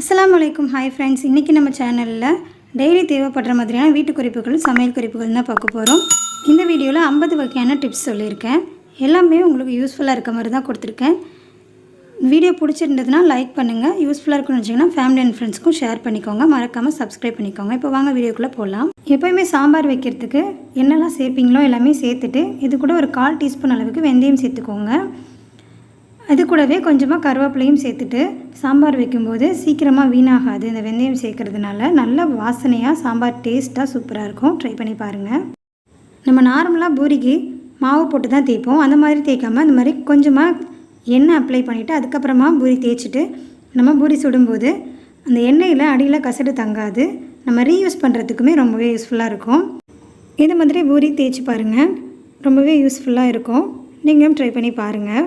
அஸ்ஸலாமு அலைக்கும் hi friends இன்றைக்கி நம்ம சேனலில் டெய்லி தேவைப்படுற மாதிரியான வீட்டு குறிப்புகள் சமையல் குறிப்புகள் தான் பார்க்க போகிறோம் இந்த வீடியோவில் ஐம்பது வகையான டிப்ஸ் சொல்லியிருக்கேன். எல்லாமே உங்களுக்கு யூஸ்ஃபுல்லாக இருக்க மாதிரி தான் கொடுத்துருக்கேன். வீடியோ பிடிச்சிருந்ததுன்னா லைக் பண்ணுங்கள் யூஸ்ஃபுல்லாக இருக்குன்னு வச்சிங்கன்னா ஃபேமிலி அண்ட் ஃப்ரெண்ட்ஸ்க்கும் ஷேர் பண்ணிக்கோங்க. மறக்காமல் சப்ஸ்கிரைப் பண்ணிக்கோங்க. இப்போ வாங்க வீடியோக்குள்ளே போகலாம் எப்போயுமே சாம்பார் வைக்கிறதுக்கு என்னெல்லாம் சேர்ப்பீங்களோ எல்லாமே சேர்த்துட்டு இது கூட ஒரு கால் டீஸ்பூன் அளவுக்கு வெந்தயம் சேர்த்துக்கோங்க. அது கூடவே கொஞ்சமாக கருவேப்பிலையும் சேர்த்துட்டு சாம்பார் வைக்கும்போது சீக்கிரமாக வீணாகாது. இந்த வெந்தயம் சேர்க்கறதுனால நல்ல வாசனையாக சாம்பார் டேஸ்ட்டாக சூப்பராக இருக்கும். ட்ரை பண்ணி பாருங்கள் நம்ம நார்மலாக பூரிக்கு மாவு போட்டு தான் தேய்ப்போம். அந்த மாதிரி தேய்க்காமல் அந்த மாதிரி கொஞ்சமாக எண்ணெய் அப்ளை பண்ணிவிட்டு அதுக்கப்புறமா பூரி தேய்ச்சிட்டு நம்ம பூரி சுடும்போது அந்த எண்ணெயில் அடியில் கசடு தங்காது. நம்ம ரீயூஸ் பண்ணுறதுக்குமே ரொம்பவே யூஸ்ஃபுல்லாக இருக்கும். இது மாதிரி பூரி தேய்ச்சி பாருங்கள் ரொம்பவே யூஸ்ஃபுல்லாக இருக்கும். நீங்களும் ட்ரை பண்ணி பாருங்கள்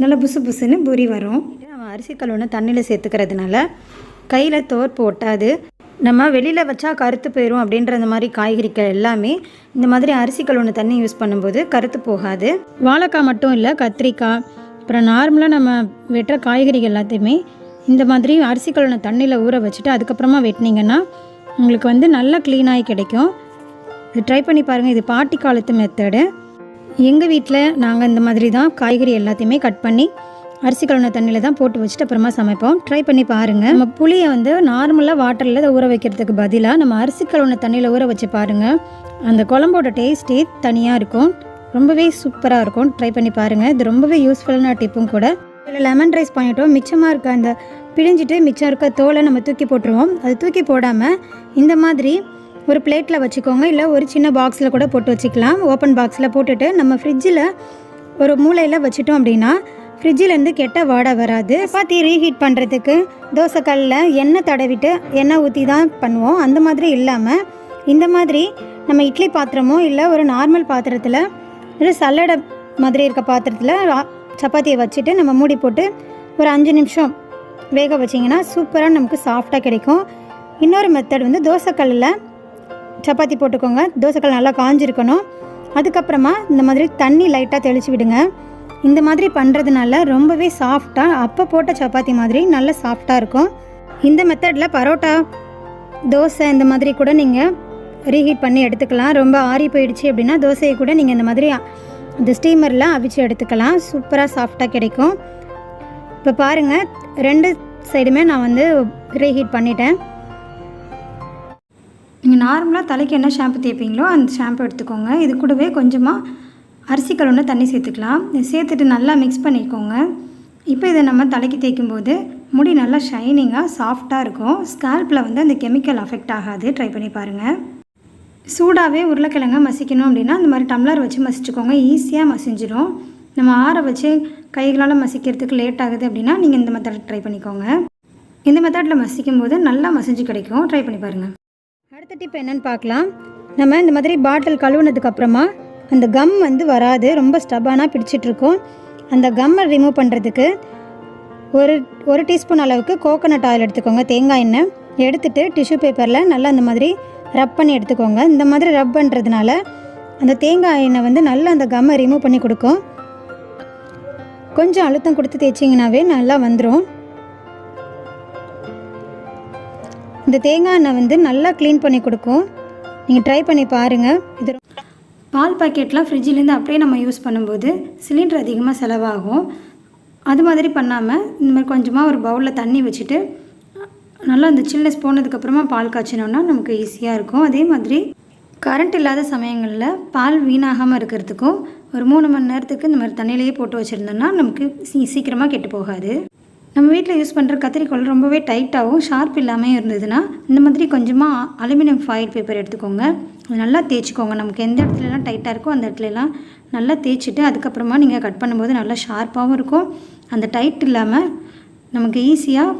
நல்லா புசு புசுன்னு பூரி வரும். நம்ம அரிசி கழுவுன தண்ணியில் சேர்த்துக்கிறதுனால கையில் தோற்பு ஒட்டாது நம்ம வெளியில் வச்சா கருத்து போயிடும் அப்படின்ற அந்த மாதிரி காய்கறிகள் எல்லாமே இந்த மாதிரி அரிசி கழுவுன தண்ணி யூஸ் பண்ணும்போது கருத்து போகாது. வாழைக்காய் மட்டும் இல்லை கத்திரிக்காய் அப்புறம் நார்மலாக நம்ம வெட்டுற காய்கறிகள் எல்லாத்தையுமே இந்த மாதிரி அரிசி கழுவுன தண்ணியில் ஊற வச்சுட்டு அதுக்கப்புறமா வெட்டினீங்கன்னா உங்களுக்கு வந்து நல்லா க்ளீனாகி கிடைக்கும். இது ட்ரை பண்ணி பாருங்கள் இது பாட்டி காலத்து மெத்தடு எங்கள் வீட்டில் நாங்கள் இந்த மாதிரி தான் காய்கறி எல்லாத்தையுமே கட் பண்ணி அரிசி கழுவின தண்ணியில் தான் போட்டு வச்சுட்டு அப்புறமா சமைப்போம். ட்ரை பண்ணி பாருங்கள் நம்ம புளியை வந்து நார்மலாக வாட்டரில் ஊற வைக்கிறதுக்கு பதிலாக நம்ம அரிசி கழுவின தண்ணியில் ஊற வச்சு பாருங்கள் அந்த குழம்போட டேஸ்ட்டே தனியாக இருக்கும். ரொம்பவே சூப்பராக இருக்கும். ட்ரை பண்ணி பாருங்கள் இது ரொம்பவே யூஸ்ஃபுல்லான டிப்பும் கூட. இதில் லெமன் ரைஸ் பண்ணிட்டோம் மிச்சமாக இருக்க அந்த பிழிஞ்சிட்டு மிச்சம் இருக்க தோலை நம்ம தூக்கி போட்டுருவோம். அது தூக்கி போடாமல் இந்த மாதிரி ஒரு பிளேட்டில் வச்சுக்கோங்க. இல்லை ஒரு சின்ன பாக்ஸில் கூட போட்டு வச்சுக்கலாம். ஓப்பன் பாக்ஸில் போட்டுட்டு நம்ம ஃப்ரிட்ஜில் ஒரு மூலையில் வச்சுட்டோம் அப்படின்னா ஃப்ரிட்ஜிலேருந்து கெட்ட வாடை வராது. சப்பாத்தி ரீஹீட் பண்ணுறதுக்கு தோசைக்கல்லில் எண்ணெய் தடவிட்டு எண்ணெய் ஊற்றி தான் பண்ணுவோம். அந்த மாதிரி இல்லாமல் இந்த மாதிரி நம்ம இட்லி பாத்திரமோ இல்லை ஒரு நார்மல் பாத்திரத்தில் ஒரு சல்லடை மாதிரி இருக்க பாத்திரத்தில் சப்பாத்தியை வச்சுட்டு நம்ம மூடி போட்டு ஒரு அஞ்சு நிமிஷம் வேக வச்சிங்கன்னா சூப்பராக நமக்கு சாஃப்டாக கிடைக்கும். இன்னொரு மெத்தட் வந்து தோசைக்கல்லில் சப்பாத்தி போட்டுக்கோங்க. தோசைக்கல் நல்லா காஞ்சிருக்கணும். அதுக்கப்புறமா இந்த மாதிரி தண்ணி லைட்டாக தெளித்து விடுங்க. இந்த மாதிரி பண்ணுறதுனால ரொம்பவே சாஃப்டாக அப்போ போட்ட சப்பாத்தி மாதிரி நல்ல சாஃப்டாக இருக்கும். இந்த மெத்தடில் பரோட்டா தோசை இந்த மாதிரி கூட நீங்கள் ரீஹீட் பண்ணி எடுத்துக்கலாம். ரொம்ப ஆறி போயிடுச்சு அப்படின்னா தோசையை கூட நீங்கள் இந்த மாதிரி இந்த ஸ்டீமரில் அவிச்சு எடுத்துக்கலாம். சூப்பராக சாஃப்டாக கிடைக்கும். இப்போ பாருங்கள் ரெண்டு சைடுமே நான் வந்து ரீஹீட் பண்ணிட்டேன். நீங்கள் நார்மலாக தலைக்கு என்ன ஷாம்பு தேய்ப்பீங்களோ அந்த ஷாம்பு எடுத்துக்கோங்க. இது கூடவே கொஞ்சமாக அரிசி கழுவுன தண்ணி சேர்த்துக்கலாம். சேர்த்துட்டு நல்லா மிக்ஸ் பண்ணிக்கோங்க. இப்போ இதை நம்ம தலைக்கு தேய்க்கும் போது முடி நல்லா ஷைனிங்காக சாஃப்டாக இருக்கும். ஸ்கால்பில் வந்து அந்த கெமிக்கல் அஃபெக்ட் ஆகாது. ட்ரை பண்ணி பாருங்கள் சூடாகவே உருளைக்கிழங்க மசிக்கணும் அப்படின்னா அந்த மாதிரி டம்ளர் வச்சு மசிச்சுக்கோங்க. ஈஸியாக மசிஞ்சிடும் நம்ம ஆற வச்சு கைகளால் மசிக்கிறதுக்கு லேட் ஆகுது அப்படின்னா நீங்கள் இந்த மெத்தட் ட்ரை பண்ணிக்கோங்க. இந்த மெத்தடில் மசிக்கும் போது நல்லா மசிஞ்சு கிடைக்கும். ட்ரை பண்ணி பாருங்கள் அடுத்த டிப் என்னன்னு பார்க்கலாம். நம்ம இந்த மாதிரி பாட்டில் கழுவுனதுக்கப்புறமா அந்த கம் வந்து வராது. ரொம்ப ஸ்டப்பானாக பிடிச்சிட்ருக்கோம் அந்த கம்மை ரிமூவ் பண்ணுறதுக்கு ஒரு ஒரு டீஸ்பூன் அளவுக்கு கோகோனட் ஆயில் எடுத்துக்கோங்க. தேங்காய் எண்ணெய் எடுத்துகிட்டு டிஷ்யூ பேப்பரில் நல்லா அந்த மாதிரி ரப் பண்ணி எடுத்துக்கோங்க. இந்த மாதிரி ரப் பண்ணுறதுனால அந்த தேங்காய் எண்ணெய் வந்து நல்லா அந்த கம்மை ரிமூவ் பண்ணி கொடுக்கும். கொஞ்சம் அழுத்தம் கொடுத்து தேய்ச்சிங்கனாவே நல்லா வந்துடும் இந்த தேங்காய் எண்ணெய் வந்து நல்லா க்ளீன் பண்ணி கொடுக்கும். நீங்கள் ட்ரை பண்ணி பாருங்கள் இது பால் பாக்கெட்லாம் ஃப்ரிட்ஜிலேருந்து அப்படியே நம்ம யூஸ் பண்ணும்போது சிலிண்டர் அதிகமாக செலவாகும். அது மாதிரி பண்ணாமல் இந்த மாதிரி கொஞ்சமாக ஒரு பவுலில் தண்ணி வச்சுட்டு நல்லா அந்த சில்னஸ் போனதுக்கப்புறமா பால் காய்ச்சினோன்னா நமக்கு ஈஸியாக இருக்கும். அதே மாதிரி கரண்ட் இல்லாத சமயங்களில் பால் வீணாகாமல் இருக்கிறதுக்கும் ஒரு மூணு மணி நேரத்துக்கு இந்த மாதிரி தண்ணியிலேயே போட்டு வச்சுருந்தோம்னா நமக்கு சீ சீக்கிரமாக கெட்டு போகாது. நம்ம வீட்டில் யூஸ் பண்ணுற கத்திரிக்கோல் ரொம்பவே டைட்டாகவும் ஷார்ப் இல்லாமல் இருந்ததுன்னா இந்த மாதிரி கொஞ்சமாக அலுமினியம் ஃபாயில் பேப்பர் எடுத்துக்கோங்க. அது நல்லா தேய்ச்சிக்கோங்க. நமக்கு எந்த இடத்துலலாம் டைட்டாக இருக்கோ அந்த இடத்துலலாம் நல்லா தேய்ச்சிட்டு அதுக்கப்புறமா நீங்கள் கட் பண்ணும்போது நல்லா ஷார்ப்பாகவும் இருக்கும். அந்த டைட் இல்லாமல் நமக்கு ஈஸியாக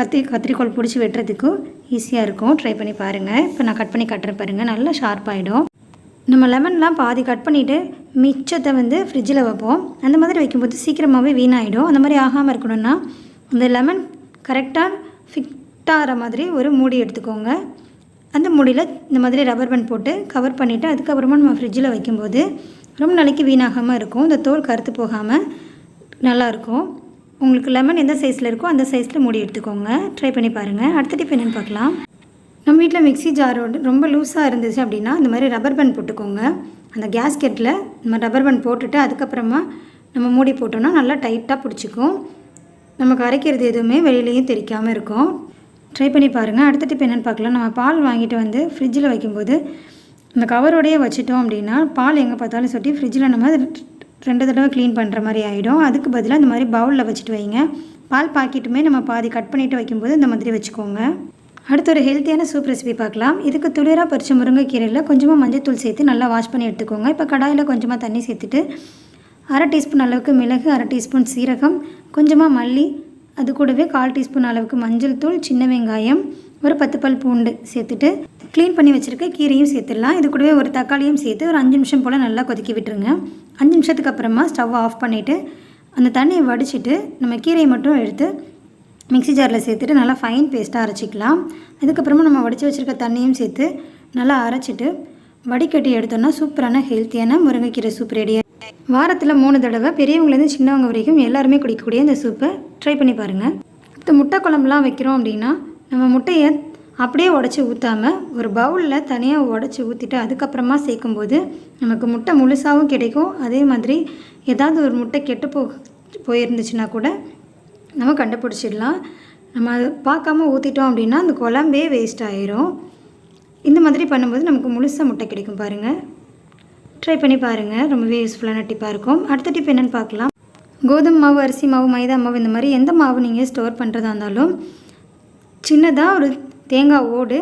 கத்தி கத்திரிக்கோல் பிடிச்சி வெட்டுறதுக்கும் ஈஸியாக இருக்கும். ட்ரை பண்ணி பாருங்கள் இப்போ நான் கட் பண்ணி கட்டுறேன் பாருங்கள் நல்லா ஷார்ப் ஆகிடும் நம்ம லெமன்லாம் பாதி கட் பண்ணிவிட்டு மிச்சத்தை வந்து ஃப்ரிட்ஜில் வைப்போம். அந்த மாதிரி வைக்கும்போது சீக்கிரமாகவே வீணாயிடும். அந்த மாதிரி ஆகாமல் இருக்கணும்னா அந்த லெமன் கரெக்டாக ஃபிட்டாகிற மாதிரி ஒரு மூடி எடுத்துக்கோங்க. அந்த மூடியில் இந்த மாதிரி ரப்பர் பேண்ட் போட்டு கவர் பண்ணிவிட்டு அதுக்கப்புறமா நம்ம ஃப்ரிட்ஜில் வைக்கும்போது ரொம்ப நாளைக்கு வீணாகாமல் இருக்கும். இந்த தோல் கருத்து போகாமல் நல்லாயிருக்கும் உங்களுக்கு லெமன் எந்த சைஸில் இருக்கோ அந்த சைஸில் மூடி எடுத்துக்கோங்க. ட்ரை பண்ணி பாருங்கள் அடுத்த டிப் என்னென்னு பார்க்கலாம். நம்ம வீட்டில் மிக்ஸி ஜார் ரொம்ப லூஸாக இருந்துச்சு அப்படின்னா இந்த மாதிரி ரப்பர் பேண்ட் போட்டுக்கோங்க. அந்த கேஸ்கெட்டில் நம்ம ரப்பர் பேண்ட் போட்டுட்டு அதுக்கப்புறமா நம்ம மூடி போட்டோம்னா நல்லா டைட்டாக பிடிச்சிக்கும். நமக்கு அரைக்கிறது எதுவுமே வெளியிலையும் தெரிக்காமல் இருக்கும். ட்ரை பண்ணி பாருங்கள் அடுத்த டிப் என்னென்னு பார்க்கலாம். நம்ம பால் வாங்கிட்டு வந்து ஃப்ரிட்ஜில் வைக்கும்போது இந்த கவரோடையே வச்சிட்டோம் அப்படின்னா பால் எங்கே பார்த்தாலும் சொட்டி ஃப்ரிட்ஜில் நம்ம ரெண்டு தடவை க்ளீன் பண்ணுற மாதிரி ஆகிடும் அதுக்கு பதிலாக இந்த மாதிரி பவுலில் வச்சுட்டு வைங்க. பால் பாக்கெட்டுமே நம்ம பாதி கட் பண்ணிவிட்டு வைக்கும்போது இந்த மாதிரி வச்சுக்கோங்க. அடுத்து ஒரு ஹெல்த்தியான சூப் ரெசிபி பார்க்கலாம். இதுக்கு துளிராக பறிச்ச முருங்கைக்கீரையில் கொஞ்சமாக மஞ்சத்தூள் சேர்த்து நல்லா வாஷ் பண்ணி எடுத்துக்கோங்க. இப்போ கடாயில் கொஞ்சமாக தண்ணி சேர்த்துட்டு அரை டீஸ்பூன் அளவுக்கு மிளகு அரை டீஸ்பூன் சீரகம் கொஞ்சமாக மல்லி அது கூடவே கால் டீஸ்பூன் அளவுக்கு மஞ்சள் தூள் சின்ன வெங்காயம் ஒரு பத்து பல் பூண்டு சேர்த்துட்டு க்ளீன் பண்ணி வச்சுருக்க கீரையும் சேர்த்துடலாம். இது கூடவே ஒரு தக்காளியும் சேர்த்து ஒரு அஞ்சு நிமிஷம் போல் நல்லா கொதிக்க விட்டுருங்க. அஞ்சு நிமிஷத்துக்கு அப்புறமா ஸ்டவ் ஆஃப் பண்ணிவிட்டு அந்த தண்ணியை வடிச்சிட்டு நம்ம கீரையை மட்டும் எடுத்து மிக்ஸி ஜாரில் சேர்த்துட்டு நல்லா ஃபைன் பேஸ்ட்டாக அரைச்சிக்கலாம். அதுக்கப்புறமா நம்ம வடித்து வச்சுருக்க தண்ணியும் சேர்த்து நல்லா அரைச்சிட்டு வடிகட்டி எடுத்தோம்னா சூப்பரான ஹெல்த்தியான முருங்கைக்கீரை சூப் ரெடியாக வாரத்தில் மூணு தடவை பெரியவங்கலேருந்து சின்னவங்க வரைக்கும் எல்லாருமே குடிக்கக்கூடிய இந்த சூப்பை ட்ரை பண்ணி பாருங்கள் இந்த முட்டை குழம்புலாம் வைக்கிறோம் அப்படின்னா நம்ம முட்டையை அப்படியே உடச்சி ஊற்றாமல் ஒரு பவுலில் தனியாக உடச்சி ஊற்றிட்டு அதுக்கப்புறமா சேர்க்கும்போது நமக்கு முட்டை முழுசாகவும் கிடைக்கும். அதே மாதிரி ஏதாவது ஒரு முட்டை கெட்டு போ போயிருந்துச்சுன்னா கூட நம்ம கண்டுபிடிச்சிடலாம். நம்ம அதை பார்க்காம ஊற்றிட்டோம் அப்படின்னா அந்த குழம்பே வேஸ்ட் ஆயிரும். இந்த மாதிரி பண்ணும்போது நமக்கு முழுசாக முட்டை கிடைக்கும் பாருங்கள் ட்ரை பண்ணி பாருங்கள் ரொம்பவே யூஸ்ஃபுல்லான டிப்பாக இருக்கும். அடுத்த டிப் என்னென்னு பார்க்கலாம். கோதுமை மாவு அரிசி மாவு மைதா மாவு இந்த மாதிரி எந்த மாவு நீங்கள் ஸ்டோர் பண்ணுறதா இருந்தாலும் சின்னதாக ஒரு தேங்காய் ஓடு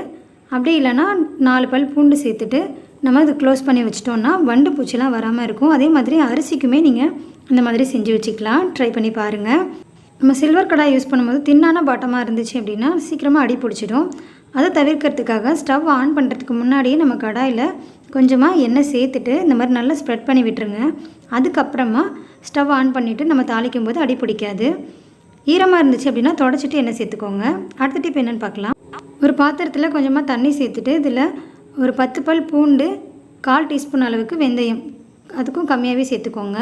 அப்படி இல்லைன்னா நாலு பல் பூண்டு சேர்த்துட்டு நம்ம அது க்ளோஸ் பண்ணி வச்சிட்டோம்னா வண்டு பூச்சிலாம் வராமல் இருக்கும். அதே மாதிரி அரிசிக்குமே நீங்கள் இந்த மாதிரி செஞ்சு வச்சுக்கலாம். ட்ரை பண்ணி பாருங்கள் நம்ம சில்வர் கடாய் யூஸ் பண்ணும்போது தின்னான பாட்டமாக இருந்துச்சு அப்படின்னா சீக்கிரமாக அடி பிடிச்சிடும். அதை தவிர்க்கிறதுக்காக ஸ்டவ் ஆன் பண்ணுறதுக்கு முன்னாடியே நம்ம கடாயில் கொஞ்சமாக எண்ணெய் சேர்த்துட்டு இந்த மாதிரி நல்லா ஸ்ப்ரெட் பண்ணி விட்டுருங்க. அதுக்கப்புறமா ஸ்டவ் ஆன் பண்ணிவிட்டு நம்ம தாளிக்கும் போது அடி பிடிக்காது. ஈரமாக இருந்துச்சு அப்படின்னா தொடச்சிட்டு எண்ணெய் சேர்த்துக்கோங்க. அடுத்த டிப் என்னென்னு பார்க்கலாம். ஒரு பாத்திரத்தில் கொஞ்சமாக தண்ணி சேர்த்துட்டு இதில் ஒரு பத்து பல் பூண்டு கால் டீஸ்பூன் அளவுக்கு வெந்தயம் அதுக்கும் கம்மியாகவே சேர்த்துக்கோங்க.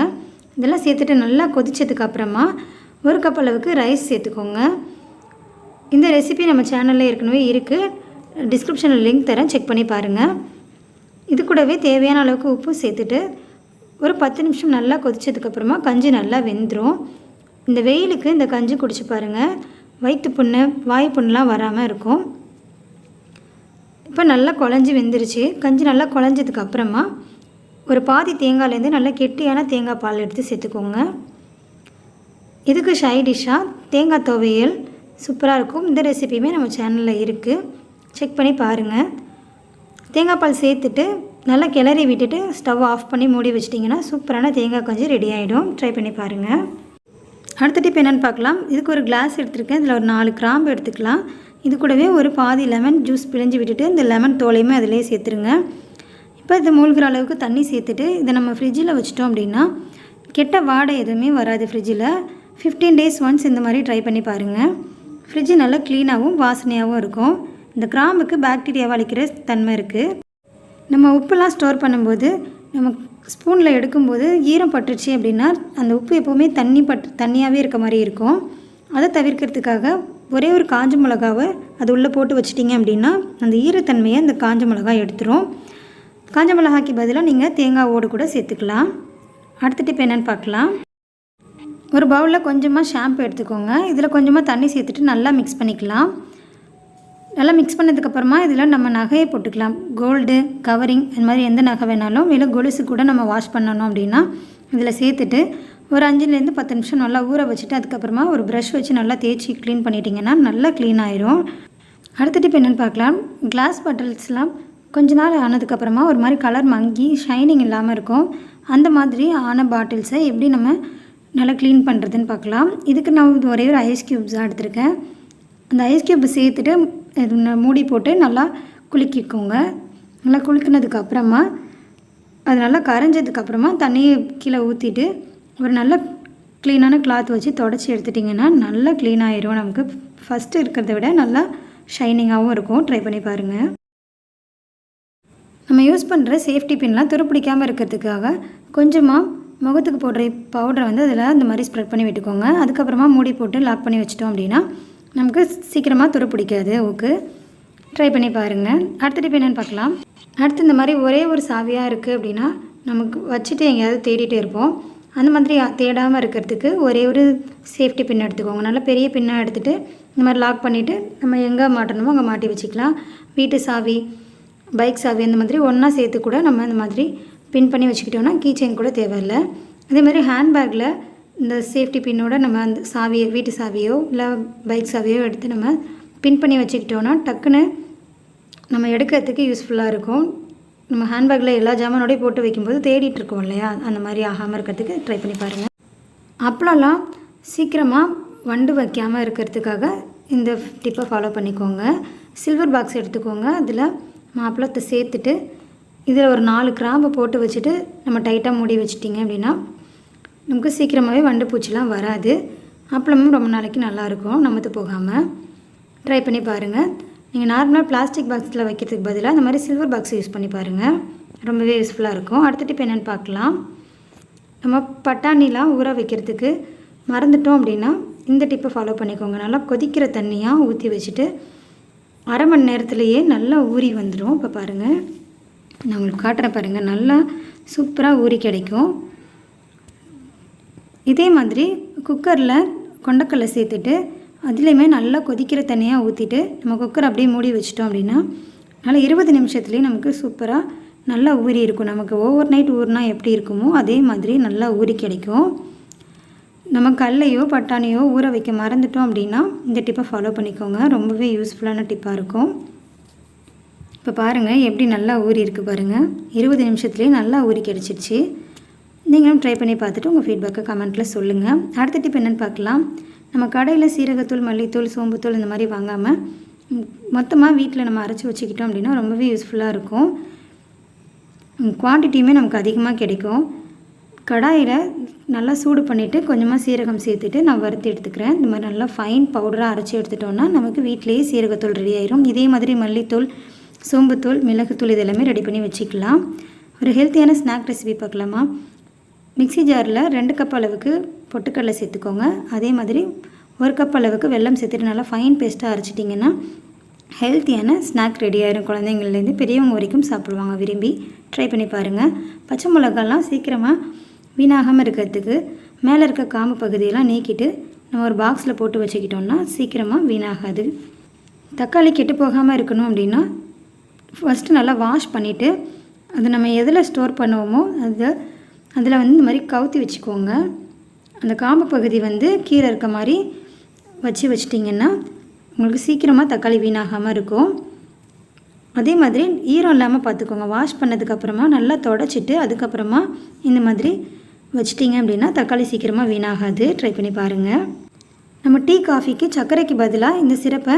இதெல்லாம் சேர்த்துட்டு நல்லா கொதிச்சதுக்கப்புறமா ஒரு கப் அளவுக்கு ரைஸ் சேர்த்துக்கோங்க. இந்த ரெசிபி நம்ம சேனலில் ஏற்கனவே இருக்குது டிஸ்கிரிப்ஷனில் லிங்க் தரேன். செக் பண்ணி பாருங்கள் இது கூடவே தேவையான அளவுக்கு உப்பு சேர்த்துட்டு ஒரு பத்து நிமிஷம் நல்லா கொதிச்சதுக்கப்புறமா கஞ்சி நல்லா வெந்துடும் இந்த வெயிலுக்கு இந்த கஞ்சி குடிச்சு பாருங்கள் வயிற்று புண்ணு வாய் புண்ணுலாம் வராமல் இருக்கும். இப்போ நல்லா குழஞ்சி வெந்துருச்சு. கஞ்சி நல்லா குழஞ்சதுக்கு அப்புறமா ஒரு பாதி தேங்காய்லேருந்து நல்லா கெட்டியான தேங்காய் பால் எடுத்து சேர்த்துக்கோங்க. இதுக்கு ஷை டிஷ்ஷாக தேங்காய் துவையல். சூப்பராக இருக்கும். இந்த ரெசிபியுமே நம்ம சேனலில் இருக்குது செக் பண்ணி பாருங்கள் தேங்காய் பால் சேர்த்துட்டு நல்லா கிளறி விட்டுட்டு ஸ்டவ் ஆஃப் பண்ணி மூடி வச்சிட்டிங்கன்னா சூப்பரான தேங்காய் கஞ்சி ரெடி ஆகிடும் ட்ரை பண்ணி பாருங்கள் அடுத்த டிப் என்னென்னு பார்க்கலாம். இதுக்கு ஒரு கிளாஸ் எடுத்துருக்கேன். இதில் ஒரு நாலு கிராம்பு எடுத்துக்கலாம். இது கூடவே ஒரு பாதி லெமன் ஜூஸ் பிழிஞ்சு விட்டுட்டு இந்த லெமன் தோலையுமே அதிலே சேர்த்துருங்க. இப்போ இது மூழ்கிற அளவுக்கு தண்ணி சேர்த்துட்டு இதை நம்ம ஃப்ரிட்ஜில் வச்சிட்டோம் அப்படின்னா கெட்ட வாடை எதுவுமே வராது ஃப்ரிட்ஜில் ஃபிஃப்டீன் டேஸ் ஒன்ஸ் இந்த மாதிரி ட்ரை பண்ணி பாருங்கள் ஃப்ரிட்ஜு நல்லா க்ளீனாகவும் வாசனையாகவும் இருக்கும். இந்த கிராம்புக்கு பாக்டீரியாவை அழிக்கிற தன்மை இருக்குது நம்ம உப்புலாம் ஸ்டோர் பண்ணும்போது நம்ம ஸ்பூனில் எடுக்கும்போது ஈரம் பட்டுருச்சு அப்படின்னா அந்த உப்பு எப்போவுமே தண்ணி பட்டு தண்ணியாகவே இருக்க மாதிரி இருக்கும். அதை தவிர்க்கிறதுக்காக ஒரே ஒரு காஞ்ச மிளகாவை அது உள்ளே போட்டு வச்சிட்டிங்க அப்படின்னா அந்த ஈரத்தன்மையை அந்த காஞ்ச மிளகாய் எடுத்துரும். காஞ்ச மிளகாய்க்கு பதிலாக நீங்கள் தேங்காய் ஓடு கூட சேர்த்துக்கலாம். அடுத்த டிப் என்னென்னு பார்க்கலாம். ஒரு பவுலில் கொஞ்சமாக ஷாம்பு எடுத்துக்கோங்க. இதில் கொஞ்சமாக தண்ணி சேர்த்துட்டு நல்லா மிக்ஸ் பண்ணிக்கலாம். நல்லா மிக்ஸ் பண்ணதுக்கப்புறமா இதில் நம்ம நகையை போட்டுக்கலாம். கோல்டு கவரிங் இந்த மாதிரி எந்த நகை வேணாலும் இல்லை கொலுசு கூட நம்ம வாஷ் பண்ணணும் அப்படின்னா இதில் சேர்த்துட்டு ஒரு அஞ்சுலேருந்து பத்து நிமிஷம் நல்லா ஊற வச்சுட்டு அதுக்கப்புறமா ஒரு ப்ரஷ் வச்சு நல்லா தேய்ச்சி க்ளீன் பண்ணிட்டீங்கன்னா நல்லா க்ளீன் ஆயிரும். அடுத்த டிப் என்னென்னு பார்க்கலாம். கிளாஸ் பாட்டில்ஸ்லாம் கொஞ்ச நாள் ஆனதுக்கப்புறமா ஒரு மாதிரி கலர் மங்கி ஷைனிங் இல்லாமல் இருக்கும். அந்த மாதிரி ஆன பாட்டில்ஸை எப்படி நம்ம நல்லா க்ளீன் பண்ணுறதுன்னு பார்க்கலாம். இதுக்கு நான் ஒரே ஒரு ஐஸ் க்யூப்ஸ் தான் எடுத்திருக்கேன். அந்த ஐஸ் க்யூப் சேர்த்துட்டு இது மூடி போட்டு நல்லா குலுக்கிக்கோங்க. நல்லா குலுக்கினதுக்கப்புறமா அது நல்லா கரைஞ்சதுக்கப்புறமா தண்ணியை கீழே ஊற்றிட்டு ஒரு நல்ல க்ளீனான கிளாத் வச்சு தொடச்சி எடுத்துட்டிங்கன்னா நல்லா க்ளீன் ஆயிரும். நமக்கு ஃபஸ்ட்டு இருக்கிறத விட நல்லா ஷைனிங்காகவும் இருக்கும். ட்ரை பண்ணி பாருங்கள் நம்ம யூஸ் பண்ணுற சேஃப்டி பின்லாம் துருப்பிடிக்காமல் இருக்கிறதுக்காக கொஞ்சமாக முகத்துக்கு போடுற பவுடரை வந்து அதில் அந்த மாதிரி ஸ்ப்ரெட் பண்ணி விட்டுக்கோங்க. அதுக்கப்புறமா மூடி போட்டு லாக் பண்ணி வச்சிட்டோம் அப்படின்னா நமக்கு சீக்கிரமாக துரு பிடிக்காது ஊக்கு ட்ரை பண்ணி பாருங்கள் அடுத்த டிப் என்னென்னு பார்க்கலாம். அடுத்து இந்த மாதிரி ஒரே ஒரு சாவியாக இருக்குது அப்படின்னா நமக்கு வச்சுட்டு எங்கேயாவது தேடிட்டே இருப்போம். அந்த மாதிரி தேடாமல் இருக்கிறதுக்கு ஒரே ஒரு சேஃப்டி பின் எடுத்துக்கோங்க. நல்லா பெரிய பின்னாக எடுத்துகிட்டு இந்த மாதிரி லாக் பண்ணிவிட்டு நம்ம எங்கே மாட்டணுமோ அங்கே மாட்டி வச்சுக்கலாம். வீட்டு சாவி பைக் சாவி அந்த மாதிரி ஒன்றா சேர்த்து கூட நம்ம இந்த மாதிரி பின் பண்ணி வச்சுக்கிட்டோம்னா கீ செயின் கூட தேவையில்லை. அதே மாதிரி ஹேண்ட்பேக்கில் இந்த சேஃப்டி பின்னோட நம்ம அந்த சாவியை வீட்டு சாவியோ இல்லை பைக் சாவியோ எடுத்து நம்ம பின் பண்ணி வச்சுக்கிட்டோன்னா டக்குன்னு நம்ம எடுக்கிறதுக்கு யூஸ்ஃபுல்லாக இருக்கும். நம்ம ஹேண்ட்பேக்கில் எல்லா ஜாமானோடய போட்டு வைக்கும்போது தேடிட்டு இருக்கோம் இல்லையா? அந்த மாதிரி ஆகாமல் இருக்கிறதுக்கு ட்ரை பண்ணி பாருங்கள் அப்பளம்லாம் சீக்கிரமாக வண்டு வைக்காமல் இருக்கிறதுக்காக இந்த டிப்பை ஃபாலோ பண்ணிக்கோங்க. சில்வர் பாக்ஸ் எடுத்துக்கோங்க. அதில் மாப்பிளத்தை சேர்த்துட்டு இதில் ஒரு நாலு கிராம்பு போட்டு வச்சுட்டு நம்ம டைட்டாக மூடி வச்சிட்டிங்க அப்படின்னா நமக்கு சீக்கிரமாகவே வண்டு பூச்சிலாம் வராது. அப்பளமும் ரொம்ப நாளைக்கு நல்லாயிருக்கும் நமத்து போகாமல் ட்ரை பண்ணி பாருங்கள் நீங்கள் நார்மலாக பிளாஸ்டிக் பாக்ஸில் வைக்கிறதுக்கு பதிலாக இந்த மாதிரி சில்வர் பாக்ஸ் யூஸ் பண்ணி பாருங்கள் ரொம்பவே யூஸ்ஃபுல்லாக இருக்கும். அடுத்த டிப் என்னென்னு பார்க்கலாம். நம்ம பட்டாணிலாம் ஊற வைக்கிறதுக்கு மறந்துட்டோம் அப்படின்னா இந்த டிப்பை ஃபாலோ பண்ணிக்கோங்க. நல்லா கொதிக்கிற தண்ணியாக ஊற்றி வச்சுட்டு அரை மணி நேரத்துலையே நல்லா ஊறி வந்துடும் இப்போ பாருங்கள் நான் உங்களுக்கு காட்டுறேன் பாருங்கள் நல்லா சூப்பராக ஊறி கிடைக்கும். இதே மாதிரி குக்கரில் கொண்டக்கடலை சேர்த்துட்டு அதுலேயுமே நல்லா கொதிக்கிற தண்ணியாக ஊற்றிட்டு நம்ம குக்கர் அப்படியே மூடி வச்சிட்டோம் அப்படின்னா நல்லா இருபது நிமிஷத்துலேயே நமக்கு சூப்பராக நல்லா ஊறி இருக்கும். நமக்கு ஓவர் நைட் ஊறினா எப்படி இருக்குமோ அதே மாதிரி நல்லா ஊறி கிடைக்கும். நம்ம கல்லையோ பட்டாணியோ ஊற வைக்க மறந்துட்டோம் அப்படின்னா இந்த டிப்பை ஃபாலோ பண்ணிக்கோங்க. ரொம்பவே யூஸ்ஃபுல்லான டிப்பாக இருக்கும். இப்போ பாருங்கள் எப்படி நல்லா ஊறி இருக்குது பாருங்கள் இருபது நிமிஷத்துலேயே நல்லா ஊறி கிடச்சிருச்சு. நீங்களும் ட்ரை பண்ணி பார்த்துட்டு உங்கள் ஃபீட்பேக்கை கமெண்ட்டில் சொல்லுங்கள் அடுத்த டிப் என்னென்னு பார்க்கலாம். நம்ம கடையில் சீரகத்தூள் மல்லித்தூள் சோம்புத்தூள் இந்த மாதிரி வாங்காமல் மொத்தமாக வீட்டில் நம்ம அரைச்சி வச்சுக்கிட்டோம் அப்படின்னா ரொம்பவே யூஸ்ஃபுல்லாக இருக்கும். குவான்டிட்டியுமே நமக்கு அதிகமாக கிடைக்கும். கடாயில் நல்லா சூடு பண்ணிவிட்டு கொஞ்சமாக சீரகம் சேர்த்துட்டு நான் வறுத்து எடுத்துக்கிறேன். இந்த மாதிரி நல்லா ஃபைன் பவுடராக அரைச்சி எடுத்துட்டோன்னா நமக்கு வீட்டிலேயே சீரகத்தூள் ரெடி ஆயிரும். இதே மாதிரி மல்லித்தூள் சோம்புத்தூள் மிளகுத்தூள் இதெல்லாமே ரெடி பண்ணி வச்சுக்கலாம். ஒரு ஹெல்த்தியான ஸ்நாக் ரெசிபி பார்க்கலாமா? மிக்ஸி ஜாரில் ரெண்டு கப் அளவுக்கு பொட்டுக்கடலை சேர்த்துக்கோங்க. அதே மாதிரி ஒரு கப் அளவுக்கு வெல்லம் சேர்த்துட்டு நல்லா ஃபைன் பேஸ்ட்டாக அரைச்சிட்டிங்கன்னா ஹெல்த்தியான ஸ்நாக் ரெடி ஆயிரும். குழந்தைங்கள்லேருந்து பெரியவங்க வரைக்கும் சாப்பிடுவாங்க விரும்பி. ட்ரை பண்ணி பாருங்கள் பச்சை மிளகாலாம் சீக்கிரமாக வீணாகாமல் இருக்கிறதுக்கு மேலே இருக்க காம்பு பகுதியெல்லாம் நீக்கிட்டு நம்ம ஒரு பாக்ஸில் போட்டு வச்சுக்கிட்டோம்னா சீக்கிரமாக வீணாகாது. தக்காளி கெட்டு போகாமல் இருக்கணும் அப்படின்னா ஃபஸ்ட்டு நல்லா வாஷ் பண்ணிவிட்டு அது நம்ம எதில் ஸ்டோர் பண்ணுவோமோ அது அதில் வந்து இந்த மாதிரி கவுத்தி வச்சுக்கோங்க. அந்த காம்பு பகுதி வந்து கீழே இருக்க மாதிரி வச்சு வச்சிட்டிங்கன்னா உங்களுக்கு சீக்கிரமாக தக்காளி வீணாகாமல் இருக்கும். அதே மாதிரி ஈரம் இல்லாமல் பார்த்துக்கோங்க. வாஷ் பண்ணதுக்கப்புறமா நல்லா தொடச்சிட்டு அதுக்கப்புறமா இந்த மாதிரி வச்சிட்டிங்க அப்படின்னா தக்காளி சீக்கிரமாக வீணாகாது. ட்ரை பண்ணி பாருங்கள் நம்ம டீ காஃபிக்கு சர்க்கரைக்கு பதிலாக இந்த சிரப்பை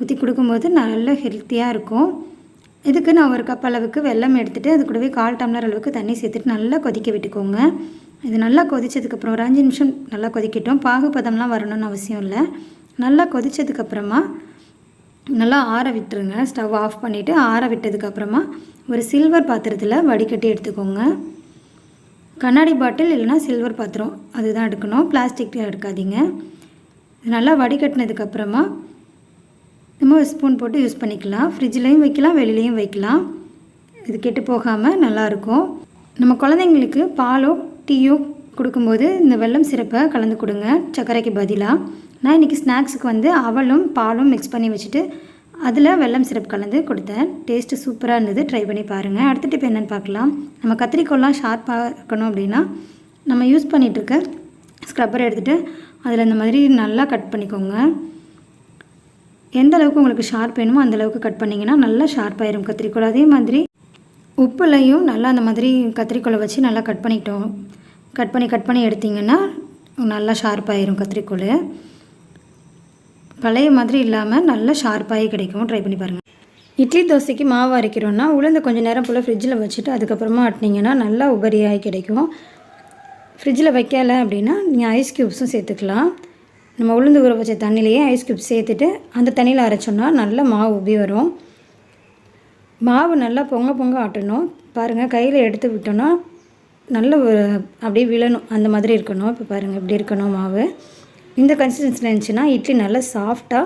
ஊற்றி கொடுக்கும்போது நல்ல ஹெல்த்தியாக இருக்கும். இதுக்கு நான் ஒரு கப் அளவுக்கு வெல்லம் எடுத்துகிட்டு அது கூடவே கால் டம்ளர் அளவுக்கு தண்ணி சேர்த்துட்டு நல்லா கொதிக்க விட்டுக்கோங்க. இது நல்லா கொதித்ததுக்கப்புறம் ஒரு அஞ்சு நிமிஷம் நல்லா கொதிக்கட்டும். பாகுபதம்லாம் வரணும்னு அவசியம் இல்லை. நல்லா கொதித்ததுக்கப்புறமா நல்லா ஆற விட்டுருங்க. ஸ்டவ் ஆஃப் பண்ணிவிட்டு ஆற விட்டதுக்கப்புறமா ஒரு சில்வர் பாத்திரத்தில் வடிகட்டி எடுத்துக்கோங்க. கண்ணாடி பாட்டில் இல்லைனா சில்வர் பாத்திரம் அதுதான் எடுக்கணும். பிளாஸ்டிக் எடுக்காதீங்க. இது நல்லா வடிகட்டினதுக்கப்புறமா நம்ம ஒரு ஸ்பூன் போட்டு யூஸ் பண்ணிக்கலாம். ஃப்ரிட்ஜ்லேயும் வைக்கலாம் வெளிலேயும் வைக்கலாம். இது கெட்டு போகாமல் நல்லாயிருக்கும் நம்ம குழந்தைங்களுக்கு பாலோ டீயோ கொடுக்கும்போது இந்த வெல்லம் சிறப்பை கலந்து கொடுங்க. சர்க்கரைக்கு பதிலாக நான் இன்றைக்கி ஸ்நாக்ஸுக்கு வந்து அவலும் பாலும் மிக்ஸ் பண்ணி வச்சுட்டு அதில் வெல்லம் சிரப் கலந்து கொடுத்தேன். டேஸ்ட்டு சூப்பராக இருந்தது. ட்ரை பண்ணி பாருங்கள் அடுத்த டிப் என்னென்னு பார்க்கலாம். நம்ம கத்திரிக்கோல்லாம் ஷார்ப்பாக இருக்கணும் அப்படின்னா நம்ம யூஸ் பண்ணிகிட்ருக்க ஸ்க்ரப்பர் எடுத்துகிட்டு அதில் இந்த மாதிரி நல்லா கட் பண்ணிக்கோங்க. எந்த அளவுக்கு உங்களுக்கு ஷார்ப் வேணுமோ அந்த அளவுக்கு கட் பண்ணிங்கன்னா நல்லா ஷார்ப்பாயிரும் கத்திரிக்கோல் அதே மாதிரி உப்புலையும் நல்லா அந்த மாதிரி கத்திரிக்கோலை வச்சு நல்லா கட் பண்ணிட்டோம். கட் பண்ணி கட் பண்ணி எடுத்திங்கன்னா நல்லா ஷார்ப்பாயிரும் கத்திரிக்கோள். பழைய மாதிரி இல்லாமல் நல்லா ஷார்ப்பாகி கிடைக்கும் ட்ரை பண்ணி பாருங்கள் இட்லி தோசைக்கு மாவு அரைக்கிறோன்னா உளுந்து கொஞ்சம் நேரம் போல் ஃப்ரிட்ஜில் வச்சுட்டு அதுக்கப்புறமா ஆட்டினீங்கன்னா நல்லா உபரியாகி கிடைக்கும். ஃப்ரிட்ஜில் வைக்கலை அப்படின்னா நீங்கள் ஐஸ் க்யூப்ஸும் சேர்த்துக்கலாம். நம்ம உளுந்து ஊற வச்ச தண்ணியிலையே ஐஸ் கியூப் சேர்த்துட்டு அந்த தண்ணியில் அரைச்சோன்னா நல்ல மாவு உபி வரும். மாவு நல்லா பொங்க பொங்க ஆட்டணும். பாருங்கள் கையில் எடுத்து விட்டோன்னா நல்ல ஒரு அப்படியே விழணும். அந்த மாதிரி இருக்கணும். இப்போ பாருங்கள் இப்படி இருக்கணும் மாவு. இந்த கன்சிஸ்டன்சியில் இருந்துச்சுன்னா இட்லி நல்லா சாஃப்டாக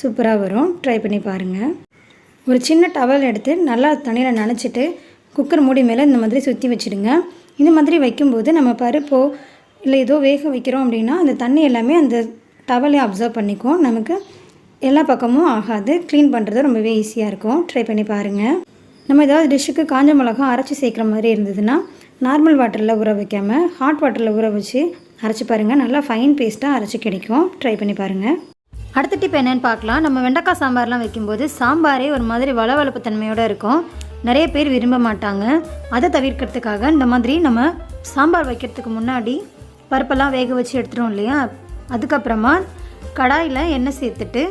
சூப்பராக வரும். ட்ரை பண்ணி பாருங்கள் ஒரு சின்ன டவல் எடுத்து நல்லா தண்ணியில் நனைச்சிட்டு குக்கர் மூடி மேலே இந்த மாதிரி சுற்றி வச்சுடுங்க. இந்த மாதிரி வைக்கும்போது நம்ம பருப்போ இல்லை ஏதோ வேக வைக்கிறோம் அப்படின்னா அந்த தண்ணி எல்லாமே அந்த டவலை அப்சர்வ் பண்ணிக்கும் நமக்கு எல்லா பக்கமும் ஆகாது. க்ளீன் பண்ணுறது ரொம்பவே ஈஸியாக இருக்கும். ட்ரை பண்ணி பாருங்கள் நம்ம ஏதாவது டிஷ்ஷுக்கு காஞ்ச மிளகா அரைச்சி சேர்க்குற மாதிரி இருந்ததுன்னா நார்மல் வாட்டரில் ஊற வைக்காமல் ஹாட் வாட்டரில் ஊற வச்சு அரைச்சி பாருங்கள் நல்லா ஃபைன் பேஸ்ட்டாக அரைச்சி கிடைக்கும். ட்ரை பண்ணி பாருங்கள் அடுத்த டிப் என்னென்னு பார்க்கலாம். நம்ம வெண்டைக்காய் சாம்பார்லாம் வைக்கும்போது சாம்பாரே ஒரு மாதிரி வளவளப்பு தன்மையோடு இருக்கும். நிறைய பேர் விரும்ப மாட்டாங்க. அதை தவிர்க்கிறதுக்காக இந்த மாதிரி நம்ம சாம்பார் வைக்கிறதுக்கு முன்னாடி பருப்பெல்லாம் வேக வச்சு எடுத்துரும் இல்லையா? அதுக்கப்புறமா கடாயில் எண்ணெய் சேர்த்துட்டு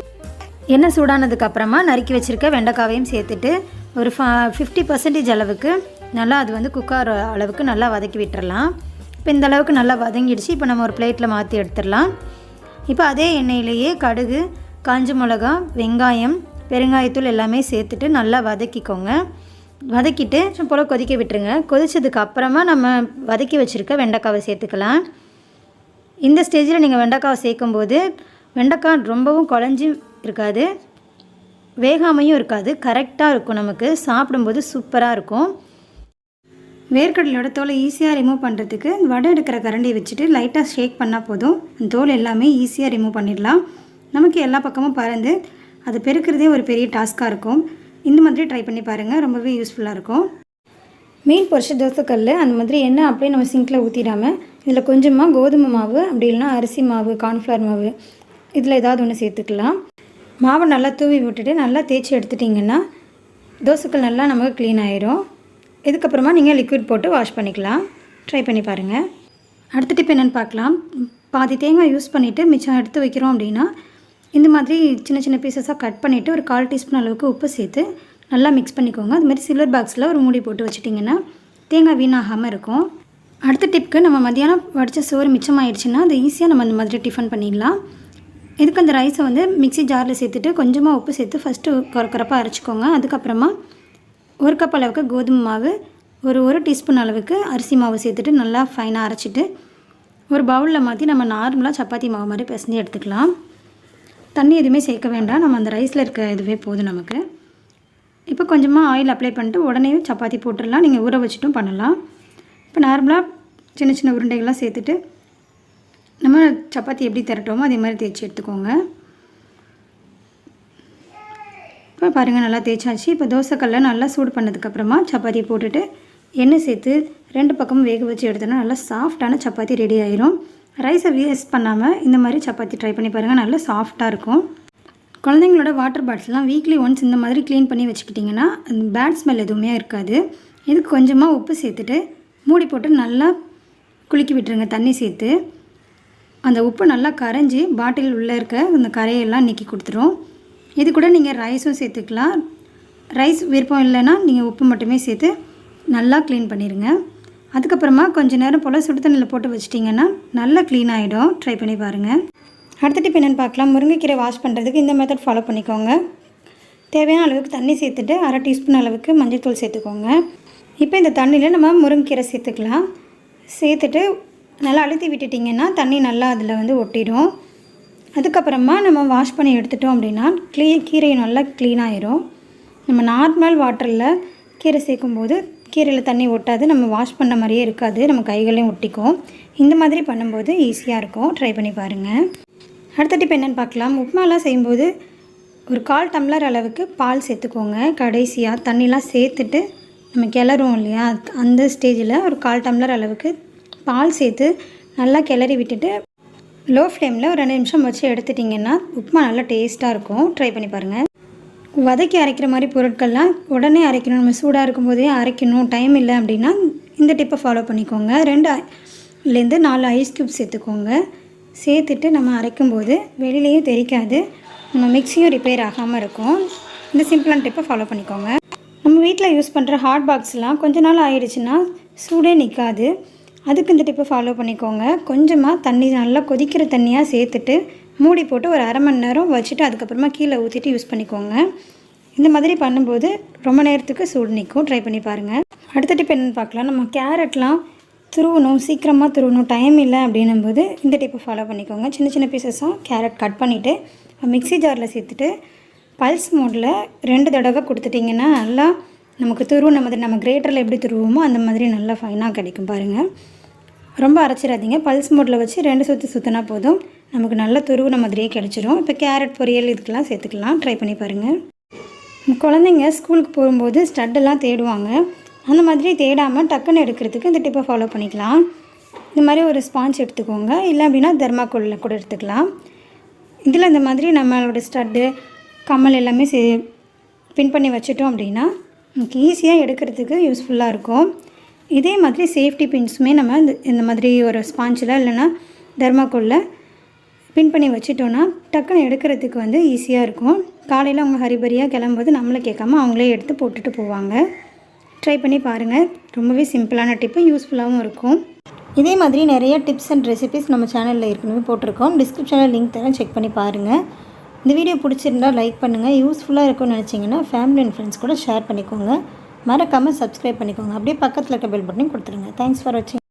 எண்ணெய் சூடானதுக்கப்புறமா நறுக்கி வச்சுருக்க வெண்டைக்காவையும் சேர்த்துட்டு ஒரு ஃபா ஃபிஃப்டி பர்சன்டேஜ் அளவுக்கு நல்லா அது வந்து குக்கார் அளவுக்கு நல்லா வதக்கி விட்டுறலாம். இப்போ இந்த அளவுக்கு நல்லா வதங்கிடுச்சு. இப்போ நம்ம ஒரு பிளேட்டில் மாற்றி எடுத்துடலாம். இப்போ அதே எண்ணெயிலேயே கடுகு காஞ்ச மிளகா வெங்காயம் பெருங்காயத்தூள் எல்லாமே சேர்த்துட்டு நல்லா வதக்கிக்கோங்க. வதக்கிட்டு போல் கொதிக்க விட்டுருங்க. கொதிச்சதுக்கு அப்புறமா நம்ம வதக்கி வச்சுருக்க வெண்டைக்காவை சேர்த்துக்கலாம். இந்த ஸ்டேஜில் நீங்கள் வெண்டைக்காவை சேர்க்கும்போது வெண்டைக்காய் ரொம்பவும் குழஞ்சி இருக்காது வேகாமையும் இருக்காது கரெக்டாக இருக்கும் நமக்கு சாப்பிடும்போது சூப்பராக இருக்கும். வேர்க்கடலையோட தோலை ஈஸியாக ரிமூவ் பண்ணுறதுக்கு வடை எடுக்கிற கரண்டியை வச்சுட்டு லைட்டாக ஷேக் பண்ணால் போதும். அந்த தோல் எல்லாமே ஈஸியாக ரிமூவ் பண்ணிடலாம். நமக்கு எல்லா பக்கமும் பறந்து அது பெருக்கிறதே ஒரு பெரிய டாஸ்க்காக இருக்கும். இந்த மாதிரி ட்ரை பண்ணி பாருங்கள் ரொம்பவே யூஸ்ஃபுல்லாக இருக்கும். மீன் பொரிச்ச தோசைக்கல் அந்த மாதிரி எண்ணெய் அப்படியே நம்ம சிங்கில் ஊற்றிடாமல் இதில் கொஞ்சமாக கோதுமை மாவு அப்படி இல்லைனா அரிசி மாவு கார்ன்ஃப்ளவர் மாவு இதில் ஏதாவது ஒன்று சேர்த்துக்கலாம். மாவை நல்லா தூவி விட்டுட்டு நல்லா தேய்ச்சி எடுத்துட்டிங்கன்னா தோசைக்கள் நல்லா நமக்கு க்ளீன் ஆயிரும். இதுக்கப்புறமா நீங்கள் லிக்விட் போட்டு வாஷ் பண்ணிக்கலாம். ட்ரை பண்ணி பாருங்கள் அடுத்த டிப் என்னென்னு பார்க்கலாம். பாதி தேங்காய் யூஸ் பண்ணிவிட்டு மிச்சம் எடுத்து வைக்கிறோம் அப்படின்னா இந்த மாதிரி சின்ன சின்ன பீசஸாக கட் பண்ணிவிட்டு ஒரு கால் டீஸ்பூன் அளவுக்கு உப்பு சேர்த்து நல்லா மிக்ஸ் பண்ணிக்கோங்க. அதுமாதிரி சில்வர் பாக்ஸில் ஒரு மூடி போட்டு வச்சிட்டிங்கன்னா தேங்காய் வீணாகாமல் இருக்கும். அடுத்த டிப்க்கு நம்ம மத்தியானம் வடித்த சோறு மிச்சமாயிடுச்சுன்னா அது ஈஸியாக நம்ம இந்த மாதிரி டிஃபன் பண்ணிடலாம். இதுக்கு அந்த ரைஸை வந்து மிக்ஸி ஜாரில் சேர்த்துட்டு கொஞ்சமாக உப்பு சேர்த்து ஃபஸ்ட்டு குறக்குறப்பாக அரைச்சிக்கோங்க. அதுக்கப்புறமா ஒரு கப் அளவுக்கு கோதுமை மாவு ஒரு ஒரு டீஸ்பூன் அளவுக்கு அரிசி மாவு சேர்த்துட்டு நல்லா ஃபைனாக அரைச்சிட்டு ஒரு பவுலில் மாற்றி நம்ம நார்மலாக சப்பாத்தி மாவு மாதிரி பிசைஞ்சு எடுத்துக்கலாம். தண்ணி எதுவுமே சேர்க்க வேண்டாம். நம்ம அந்த ரைஸில் இருக்க இதுவே போதும் நமக்கு. இப்போ கொஞ்சமாக ஆயில் அப்ளை பண்ணிட்டு உடனே சப்பாத்தி போட்டுடலாம். நீங்கள் ஊற வச்சுட்டும் பண்ணலாம். இப்போ நார்மலாக சின்ன சின்ன உருண்டைகள்லாம் சேர்த்துட்டு நம்ம சப்பாத்தி எப்படி திரட்டோமோ அதே மாதிரி தேய்ச்சி எடுத்துக்கோங்க. இப்போ பாருங்கள் நல்லா தேய்ச்சாச்சு. இப்போ தோசைக்கல்ல நல்லா சூடு பண்ணதுக்கப்புறமா சப்பாத்தி போட்டுட்டு எண்ணெய் சேர்த்து ரெண்டு பக்கமும் வேக வச்சு எடுத்தோன்னா நல்லா சாஃப்டான சப்பாத்தி ரெடி ஆயிரும். ரைஸை வேஸ்ட் பண்ணாமல் இந்த மாதிரி சப்பாத்தி ட்ரை பண்ணி பாருங்கள் நல்லா சாஃப்டாக இருக்கும். குழந்தைங்களோட வாட்டர் பாட்டில்லாம் வீக்லி ஒன்ஸ் இந்த மாதிரி க்ளீன் பண்ணி வச்சுக்கிட்டிங்கன்னா அந்த பேட் ஸ்மெல் எதுவுமே இருக்காது. இதுக்கு கொஞ்சமாக உப்பு சேர்த்துட்டு மூடி போட்டு நல்லா குலுக்கி விட்டுருங்க தண்ணி சேர்த்து. அந்த உப்பு நல்லா கரைஞ்சி பாட்டில் உள்ளே இருக்க அந்த கரையெல்லாம் நீக்கி கொடுத்துரும். இது கூட நீங்கள் ரைஸும் சேர்த்துக்கலாம். ரைஸ் விருப்பம் இல்லைன்னா நீங்கள் உப்பு மட்டுமே சேர்த்து நல்லா க்ளீன் பண்ணிடுங்க அதுக்கப்புறமா கொஞ்ச நேரம் போல் சுடு தண்ணியில் போட்டு வச்சிட்டிங்கன்னா நல்லா க்ளீன் ஆகிடும் ட்ரை பண்ணி பாருங்கள் அடுத்த டிப் என்னென்னு பார்க்கலாம். முருங்கைக்கீரை வாஷ் பண்ணுறதுக்கு இந்த மெத்தட் ஃபாலோ பண்ணிக்கோங்க. தேவையான அளவுக்கு தண்ணி சேர்த்துட்டு அரை டீஸ்பூன் அளவுக்கு மஞ்சள் தூள் சேர்த்துக்கோங்க. இப்போ இந்த தண்ணியில் நம்ம முருங்கைக்கீரை சேர்த்துக்கலாம். சேர்த்துட்டு நல்லா அழுத்தி விட்டுட்டிங்கன்னா தண்ணி நல்லா அதில் வந்து ஒட்டிடும் அதுக்கப்புறமா நம்ம வாஷ் பண்ணி எடுத்துட்டோம் அப்படின்னா க்ளீ கீரை நல்லா க்ளீனாகிடும் நம்ம நார்மல் வாட்டரில் கீரை சேர்க்கும்போது கீரையில் தண்ணி ஒட்டாது நம்ம வாஷ் பண்ண மாதிரியே இருக்காது. நம்ம கைகளையும் ஒட்டிக்கும். இந்த மாதிரி பண்ணும்போது ஈஸியாக இருக்கும். ட்ரை பண்ணி பாருங்கள் அடுத்த டிப் என்னென்னு பார்க்கலாம். உப்புமாலாம் செய்யும்போது ஒரு கால் டம்ளர் அளவுக்கு பால் சேர்த்துக்கோங்க. கடைசியாக தண்ணிலாம் சேர்த்துட்டு நம்ம கிளறுவோம் இல்லையா? அந்த ஸ்டேஜில் ஒரு கால் டம்ளர் அளவுக்கு பால் சேர்த்து நல்லா கிளறி விட்டுட்டு லோ ஃப்ளேமில் ஒரு ரெண்டு நிமிஷம் வச்சு எடுத்துட்டிங்கன்னா உப்புமா நல்லா டேஸ்ட்டாக இருக்கும். ட்ரை பண்ணி பாருங்கள் வதக்கி அரைக்கிற மாதிரி பொருட்கள்லாம் உடனே அரைக்கணும். நம்ம சூடாக இருக்கும்போதே அரைக்கணும். டைம் இல்லை அப்படின்னா இந்த டிப்பை ஃபாலோ பண்ணிக்கோங்க. ரெண்டு லேருந்து நாலு ஐஸ் க்யூப் சேர்த்துக்கோங்க. சேர்த்துட்டு நம்ம அரைக்கும்போது வெளியிலையும் தெரிக்காது. நம்ம மிக்சியும் ரிப்பேர் ஆகாமல் இருக்கும். இந்த சிம்பிளான டிப்பை ஃபாலோ பண்ணிக்கோங்க. நம்ம வீட்டில் யூஸ் பண்ணுற ஹாட் பாக்ஸ்லாம் கொஞ்ச நாள் ஆயிடுச்சுன்னா சூடே நிற்காது அதுக்கு இந்த டிப்பை ஃபாலோ பண்ணிக்கோங்க. கொஞ்சமாக தண்ணி நல்லா கொதிக்கிற தண்ணியாக சேர்த்துட்டு மூடி போட்டு ஒரு அரை மணி நேரம் வச்சுட்டு அதுக்கப்புறமா கீழே ஊற்றிட்டு யூஸ் பண்ணிக்கோங்க. இந்த மாதிரி பண்ணும்போது ரொம்ப நேரத்துக்கு சூடு நிற்கும் ட்ரை பண்ணி பாருங்கள் அடுத்த டிப் என்னென்னு பார்க்கலாம். நம்ம கேரட்லாம் துருவணும் சீக்கிரமாக துருவணும். டைம் இல்லை அப்படின்னும்போது இந்த டிப்பை ஃபாலோ பண்ணிக்கோங்க. சின்ன சின்ன பீசஸாக கேரட் கட் பண்ணிவிட்டு மிக்ஸி ஜாரில் சேர்த்துட்டு பல்ஸ் மோடில் ரெண்டு தடவை கொடுத்துட்டிங்கன்னா நல்லா நமக்கு துருவுன மாதிரி நம்ம கிரேட்டரில் எப்படி துருவோமோ அந்த மாதிரி நல்லா ஃபைனாக கிடைக்கும் பாருங்கள் ரொம்ப அரைச்சிடாதீங்க. பல்ஸ் மோட்டில் வச்சு ரெண்டு சுற்று சுற்றினா போதும். நமக்கு நல்ல துருவுன மாதிரியே கிடச்சிரும். இப்போ கேரட் பொரியல் இதுக்கெல்லாம் சேர்த்துக்கலாம். ட்ரை பண்ணி பாருங்கள் குழந்தைங்க ஸ்கூலுக்கு போகும்போது ஸ்டட்டெல்லாம் தேடுவாங்க. அந்த மாதிரி தேடாமல் டக்குன்னு எடுக்கிறதுக்கு இந்த டிப்பை ஃபாலோ பண்ணிக்கலாம். இந்த மாதிரி ஒரு ஸ்பாஞ்ச் எடுத்துக்கோங்க. இல்லை அப்படின்னா தர்மாக்கோலில் கூட எடுத்துக்கலாம். இதில் இந்த மாதிரி நம்மளோட ஸ்டட்டு கம்மல் எல்லாமே சே பின் பண்ணி வச்சுட்டோம் அப்படின்னா நமக்கு ஈஸியாக எடுக்கிறதுக்கு யூஸ்ஃபுல்லாக இருக்கும். இதே மாதிரி சேஃப்டி பின்ஸுமே நம்ம இந்த இந்த மாதிரி ஒரு ஸ்பாஞ்சில் இல்லைன்னா தெர்மாக்கோலில் பின் பண்ணி வச்சுட்டோன்னா டக்குன்னு எடுக்கிறதுக்கு வந்து ஈஸியாக இருக்கும். காலையில் அவங்க ஹரிபரியாக கிளம்பும்போது நம்மளை கேட்காம அவங்களே எடுத்து போட்டுட்டு போவாங்க. ட்ரை பண்ணி பாருங்கள் ரொம்பவே சிம்பிளான டிப்பு யூஸ்ஃபுல்லாகவும் இருக்கும். இதே மாதிரி நிறைய டிப்ஸ் அண்ட் ரெசிபிஸ் நம்ம சேனலில் ஏற்கனவே போட்டிருக்கோம். டிஸ்கிரிப்ஷனில் லிங்க் தரேன். செக் பண்ணி பாருங்கள் இந்த வீடியோ பிடிச்சிருந்தா லைக் பண்ணுங்கள் யூஸ்ஃபுல்லாக இருக்கும்னு நினச்சிங்கன்னா ஃபேமிலி அண்ட் ஃப்ரெண்ட்ஸ் கூட ஷேர் பண்ணிக்கோங்க. மறக்காமல் சப்ஸ்கிரைப் பண்ணிக்கோங்க. அப்படியே பக்கத்தில் இருக்க பெல் பட்டனையும் கொடுத்துருங்க. தேங்க்ஸ் ஃபார் வாட்சிங்